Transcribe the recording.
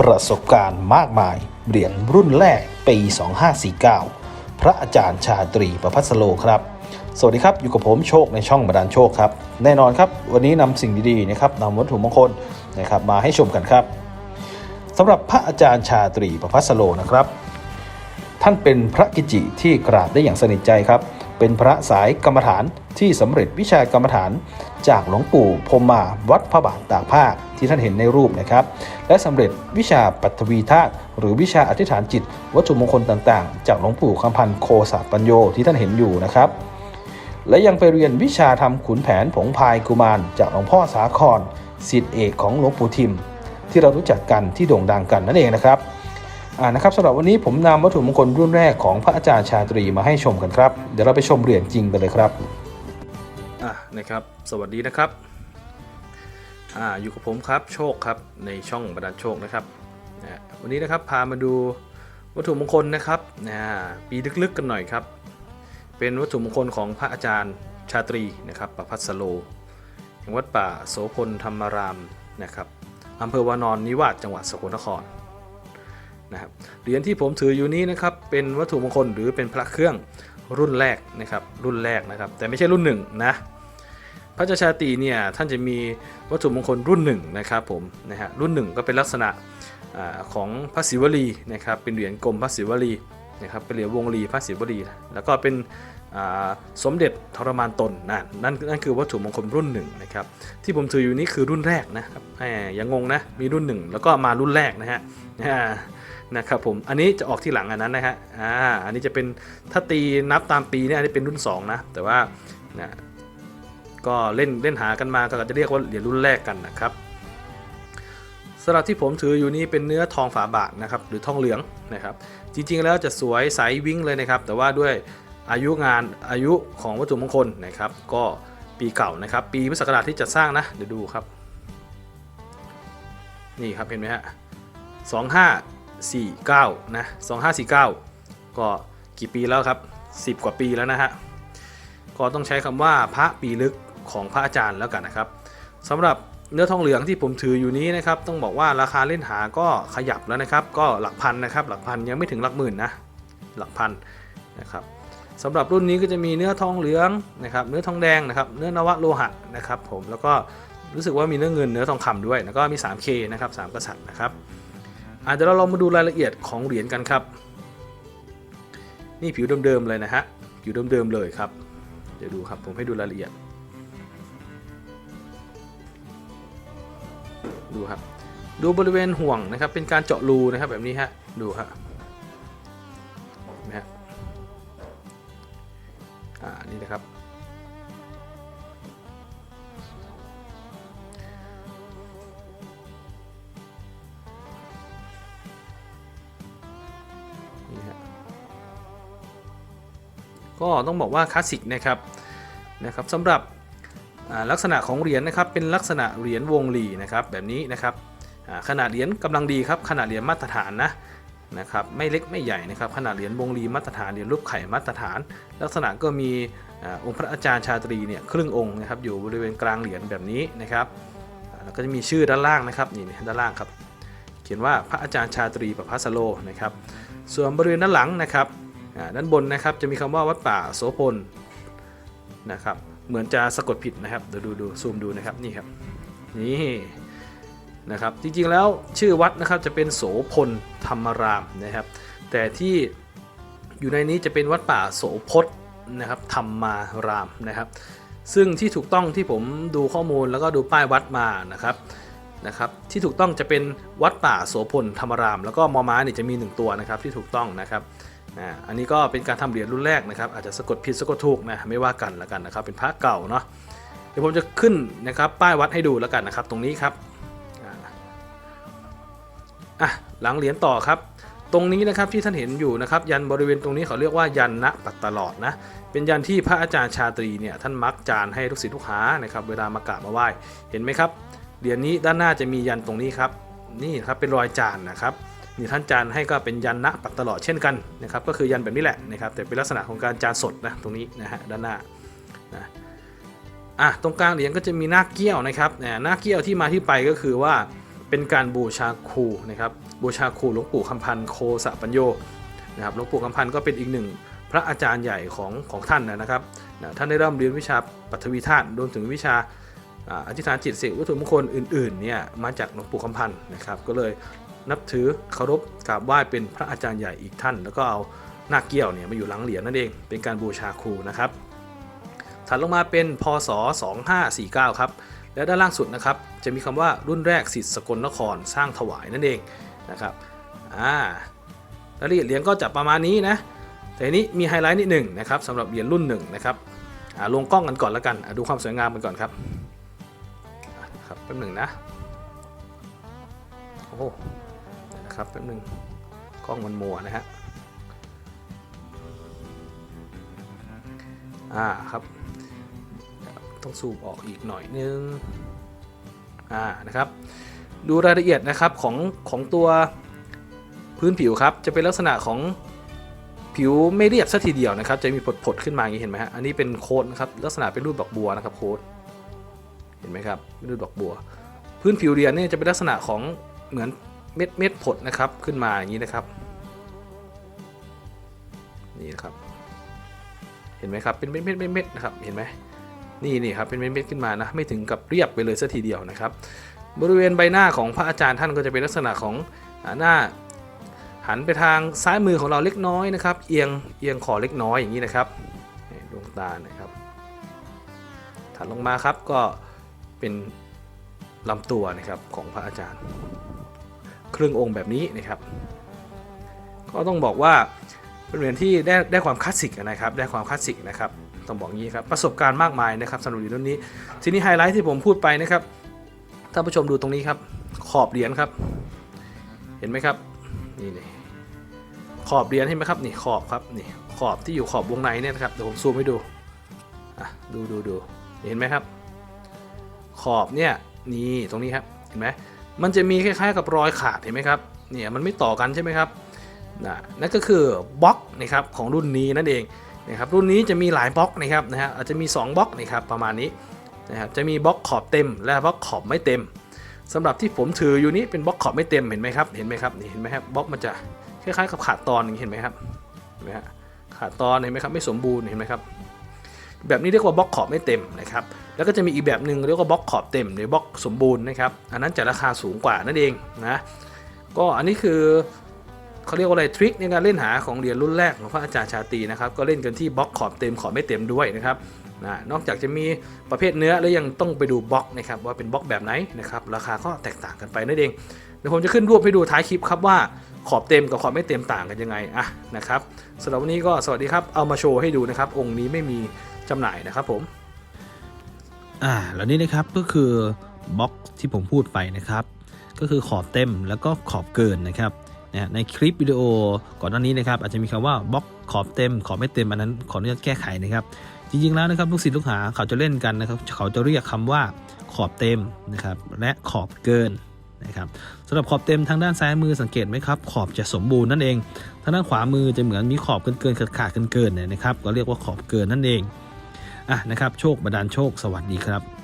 ประสบการณ์มากมาย เหรียญรุ่นแรกปี 2549 พระอาจารย์ชาตรีประพัสโลครับ สวัสดีครับ อยู่กับผมโชคในช่องบาดาลโชคครับ แน่นอนครับ วันนี้นำสิ่งดีๆนะครับนำวัตถุมงคลนะครับมาให้ชมกันครับสำหรับพระอาจารย์ชาตรีประพัสโลนะครับ ท่านเป็นพระกิจิที่กราบได้อย่างสนิทใจครับ เป็นพระสายกรรมฐานที่สำเร็จวิชากรรมฐาน จากหลวงปู่พรหมาวัดพระบาทตากผ้าที่ท่านเห็นในรูปนะครับ และสำเร็จวิชาปัทวีธาตุหรือวิชาอธิษฐานจิต วัตถุมงคลต่างๆ จากหลวงปู่คำพันธ์โคสาปัญโยที่ท่านเห็นอยู่นะครับ และยังไปเรียนวิชาทำขุนแผนผงพายกุมาร จากหลวงพ่อสาครสิทธิเอกของหลวงปู่ทิม ที่เรารู้จักกันที่โด่งดังกันนั่นเองนะครับอ่านะครับสำหรับวันนี้ผมนำวัตถุมงคลรุ่นแรกของพระอาจารย์ชาตรีมาให้ชมกันครับ เดี๋ยวเราไปชมเหรียญจริงกันเลยครับ อ่านะครับ สวัสดีนะครับอ่าอยู่กับผมครับโชคครับในช่องบันดาลโชคนะครับนะวันนี้นะครับพามาดูวัตถุมงคลนะครับนะปีลึกๆกันหน่อยครับ เป็นวัตถุมงคลของพระอาจารย์ชาตรีนะครับประพัสโลแห่งวัดป่าโสพลธรรมารามนะครับอำเภอวานอนนิวาสจังหวัดสกลนครนะครับเหรียญที่ผมถืออยู่นี้นะครับเป็นวัตถุมงคลหรือเป็นพระเครื่องรุ่นแรกนะครับรุ่นแรกนะครับแต่ไม่ใช่รุ่นหนึ่งนะ ระเจ้าชาตรีเนี่ยท่านจะมีวัตถุมงคลรุ่นหนึ่งนะครับผมนะฮะรุ่นหนึ่งก็เป็นลักษณะอของพระศิวลีนะครับเป็นเหรียญกลมพระศิวลีนะครับเป็นเหรียญวงลีพระศิวลี แล้วก็เป็นสมเด็จทรมานตนนะนั่นนั่นคือวัตถุมงคลรุ่นหนึ่งนะครับที่ผมถืออยู่นี้คือรุ่นแรกนะครับแหมอย่างงงนะมีรุ่นหนึ่งแล้วก็มารุ่นแรกนะฮะนะครับผมอันนี้จะออกที่หลังอันนั้นนะฮะอ่าอันนี้จะเป็นถ้าตีนับตามปีเนี่ยอันนี้เป็นรุ่น 2 นะ แต่ว่านะ ก็เล่นเล่นหากันมาก็จะเรียกว่าเหรียญรุ่นแรกกันนะครับสำหรับที่ผมถืออยู่นี้เป็นเนื้อทองฝาบาทนะครับหรือทองเหลืองนะครับ จริงๆแล้วจะสวยใสวิ่งเลยนะครับ แต่ว่าด้วยอายุงานอายุของวัตถุมงคลนะครับ ก็ปีเก่านะครับ ปีพุทธศักราชที่จะสร้างนะเดี๋ยวดูครับ นี่ครับเห็นไหมฮะสองห้า49นะ2549ก็กี่ปีแล้วครับ10กว่าปีแล้วนะฮะก็ต้องใช้คำว่าพระปีลึก ของพระอาจารย์แล้วกันนะครับสำหรับเนื้อทองเหลืองที่ผมถืออยู่นี้นะครับต้องบอกว่าราคาเล่นหาก็ขยับแล้วนะครับ ก็หลักพันนะครับ หลักพันยังไม่ถึงหลักหมื่นนะหลักพันนะครับสำหรับรุ่นนี้ก็จะมีเนื้อทองเหลืองนะครับ เนื้อทองแดงนะครับ เนื้อนวะโลหะนะครับ ผมแล้วก็รู้สึกว่ามีเนื้อเงินเนื้อทองคำด้วยแล้วก็มี 3K นะครับ3กษัตริย์นะครับอาจจะเดี๋ยวเราลองมาดูรายละเอียดของเหรียญกันครับ นี่ผิวเดิมๆเลยนะฮะผิวเดิมๆเลยครับ เดี๋ยวดูครับผมให้ดูรายละเอียด ดูครับ ดูบริเวณห่วงนะครับ เป็นการเจาะรูนะครับแบบนี้ฮะ ดูฮะนไหมฮะอ่า นี่นะครับ นี่ฮะ ก็ต้องบอกว่าคลาสสิกนะครับ นะครับสำหรับ ลักษณะของเหรียญนะครับเป็นลักษณะเหรียญวงลีนะครับแบบนี้นะครับขนาดเหรียญกำลังดีครับขนาดเหรียญมาตรฐานนะนะครับไม่เล็กไม่ใหญ่นะครับขนาดเหรียญวงลีมาตรฐานเหรียญรูปไข่มาตรฐาน ลักษณะก็มีอองค์พระอาจารย์ชาตรีเนี่ยครึ่งองค์นะครับอยู่บริเวณกลางเหรียญแบบนี้นะครับแล้วก็จะมีชื่อด้านล่างนะครับนี่ด้านล่างครับ เขียนว่าพระอาจารย์ชาตรีประภัสโลนะครับส่วนบริเวณด้านหลังนะครับด้านบนนะครับจะมีคำว่าวัดป่าโสพลนะครับ เหมือนจะสะกดผิดนะครับเดี๋ยวดูดูซูมดูนะครับนี่ครับนี่นะครับจริงๆแล้วชื่อวัดนะครับจะเป็นโสพลธรรมรามนะครับ แต่ที่อยู่ในนี้จะเป็นวัดป่าโสพจน์นะครับธรรมารามนะครับ ซึ่งที่ถูกต้องที่ผมดูข้อมูลแล้วก็ดูป้ายวัดมานะครับนะครับที่ถูกต้องจะเป็นวัดป่าโสพลธรรมราม แล้วก็มอม้าเนี่ยจะมี 1 ตัวนะครับที่ถูกต้องนะครับ อ่าอันนี้ก็เป็นการทำเหรียญรุ่นแรกนะครับ อาจจะสะกดผิดสะกดถูกนะไม่ว่ากันแล้วกันนะครับ เป็นพระเก่าเนาะเดี๋ยวผมจะขึ้นนะครับป้ายวัดให้ดูแล้วกันนะครับ ตรงนี้ครับอ่าอะหลังเหรียญต่อครับ ตรงนี้นะครับที่ท่านเห็นอยู่นะครับ ยันบริเวณตรงนี้เขาเรียกว่ายันณปัตตลอดนะเป็นยันที่พระอาจารย์ชาตรีเนี่ยท่านมักจานให้ลูกศิษย์ลูกหานะครับเวลามากราบมาไหว้เห็นไหมครับเหรียญนี้ด้านหน้าจะมียันตรงนี้ครับ นี่ครับเป็นรอยจานนะครับ นี่ท่านจานให้ก็เป็นยันณปักตลอดเช่นกันนะครับก็คือยันแบบนี้แหละนะครับแต่เป็นลักษณะของการจานสดนะตรงนี้นะฮะด้านหน้านะอะตรงกลางเหรียญก็จะมีหน้าเกี้ยวนะครับนายหน้าเกี้ยวที่มาที่ไปก็คือว่าเป็นการบูชาครูนะครับบูชาครูหลวงปู่คำพันธ์โคสะปัญโยนะครับหลวงปู่คำพันธ์ก็เป็นอีกหนึ่งพระอาจารย์ใหญ่ของของท่านนะครับนะท่านได้เริ่มเรียนวิชาปัทวีธาตุรวมถึงวิชาอ่าอธิษฐานจิตเสกวัตถุมงคลอื่นๆเนี่ยมาจากหลวงปู่คำพันธ์นะครับก็เลย นับถือเคารพกราบไหว้เป็นพระอาจารย์ใหญ่อีกท่าน แล้วก็เอาหน้าเกี้ยวเนี่ยมาอยู่หลังเหรียญนั่นเอง เป็นการบูชาครูนะครับถัดลงมาเป็นพศ 2549 ครับและด้านล่างสุดนะครับจะมีคำว่ารุ่นแรกสิทธิ์สกลนครสร้างถวายนั่นเองนะครับอ่ารายละเอียดเหรียญก็จะประมาณนี้นะแต่นี้มีไฮไลท์นิดหนึ่งนะครับสำหรับเหรียญรุ่นหนึ่งนะครับอ่าลงกล้องกันก่อนแล้วกันดูความสวยงามกันก่อนครับครับแป๊บหนึ่งนะโอ้ นะครับแป๊บหนึ่งกล้องมันมัวนะฮะอ่าครับ ต้องซูมออกอีกหน่อยนึงอ่านะครับ ดูรายละเอียดนะครับของของตัวพื้นผิวครับ จะเป็นลักษณะของผิวไม่เรียบสัทีเดียวนะครับ จะมีผดๆขึ้นมาอย่างนี้เห็นไหมฮะอันนี้เป็นโค้ดนะครับลักษณะเป็นรูปดอกบัวนะครับโค้ดเห็นไหมครับรูปดอกบัว พื้นผิวเรียนเนี่ยจะเป็นลักษณะของเหมือน เม็ดเม็ดผดนะครับขึ้นมาอย่างนี้นะครับ นี่นะครับ เห็นไหมครับเป็นเม็ดเม็ดเม็ดนะครับเห็นไหมนี่นี่ครับเป็นเม็ดเม็ดขึ้นมานะไม่ถึงกับเรียบไปเลยสัทีเดียวนะครับ บริเวณใบหน้าของพระอาจารย์ท่านก็จะเป็นลักษณะของหน้าหันไปทางซ้ายมือของเราเล็กน้อยนะครับ เอียงเอียงคอเล็กน้อยอย่างนี้นะครับดวงตานะครับถัดลงมาครับก็เป็นลำตัวนะครับของพระอาจารย์ รึ่งองค์แบบนี้นะครับ ก็ต้องบอกว่าเป็นเหรียญที่ได้ได้ความคลาสสิกนะครับ ได้ความคลาสสิกนะครับต้องบอกงี้ครับประสบการณ์มากมายนะครับสำหรับเหรียญรุ่นนี้ ทีนี้ไฮไลท์ที่ผมพูดไปนะครับท่านผู้ชมดูตรงนี้ครับ ขอบเหรียญครับ เห็นไหมครับนี่นี่ขอบเหรียญเห็นไหมครับนี่ขอบครับนี่ขอบที่อยู่ขอบวงในเนี่ยนะครับเดี๋ยวผมซูมให้ดูอะดูดูดูเห็นไหมครับ ขอบเนี่ยนี่ตรงนี้ครับเห็นไหม มันจะมีคล้ายๆกับรอยขาดเห็นไหมครับเนี่ยมันไม่ต่อกันใช่ไหมครับน,นั่นก็คือบล็อกนะครับของรุ่นนี้นั่นเองนะครับรุ่นนี้จะมีหลายบล็อกนะครับนะฮะอาจจะมี 2บล็อกนะครับประมาณนี้นะครับจะมีบล็อกขอบเต็มและบล็อกขอบไม่เต็มสำหรับที่ผมถืออยู่นี้เป็นบล็อกขอบไม่เต็มเห็นไหมครับเห็นไหมครับนี่เห็นไหมครับบล็อกมันจะคล้ายๆกับขาดตอนอย่างนี้เห็นไหมครับเห็นไหมฮะขาดตอนเห็นไหมครับไม่สมบูรณ์เห็นไหมครับ แบบนี้เรียกว่าบล็อกขอบไม่เต็มนะครับ แล้วก็จะมีอีกแบบหนึ่งเรียกว่าบล็อกขอบเต็มหรือบล็อกสมบูรณ์นะครับ อันนั้นจะราคาสูงกว่านั่นเองนะ ก็อันนี้คือเขาเรียกว่าอะไรทริคในการเล่นหาของเหรียญรุ่นแรกของพระอาจารย์ชาตีนะครับ ก็เล่นกันที่บล็อกขอบเต็มขอบไม่เต็มด้วยนะครับนะนอกจากจะมีประเภทเนื้อแล้วยังต้องไปดูบล็อกนะครับว่าเป็นบล็อกแบบไหนนะครับราคาก็แตกต่างกันไปนั่นเองเดี๋ยวผมจะขึ้นรูปให้ดูท้ายคลิปครับว่าขอบเต็มกับขอบไม่เต็มต่างกันยังไงอะนะครับสำหรับวันนี้ก็สวัสดีครับเอามาโชว์ให้ดูนะครับ องค์นี้ไม่มี จำหน่ายนะครับผม อ่าแล้วนี่นะครับก็คือบล็อกที่ผมพูดไปนะครับ ก็คือขอบเต็มแล้วก็ขอบเกินนะครับนะในคลิปวิดีโอก่อนหน้านี้นะครับอาจจะมีคำว่าบล็อกขอบเต็มขอบไม่เต็มอันนั้นขออนุญาตแก้ไขนะครับ จริงๆแล้วนะครับลูกศิษย์ลูกหาเขาจะเล่นกันนะครับ เขาจะเรียกคำว่าขอบเต็มนะครับและขอบเกินนะครับสำหรับขอบเต็มทางด้านซ้ายมือสังเกตไหมครับ ขอบจะสมบูรณ์นั่นเองทางด้านขวามือจะเหมือนมีขอบเกินเกินขาดขาดเกินเกินเนี่ยนะครับ ก็เรียกว่าขอบเกินนั่นเอง อะนะครับ โชคบันดาลโชคสวัสดีครับ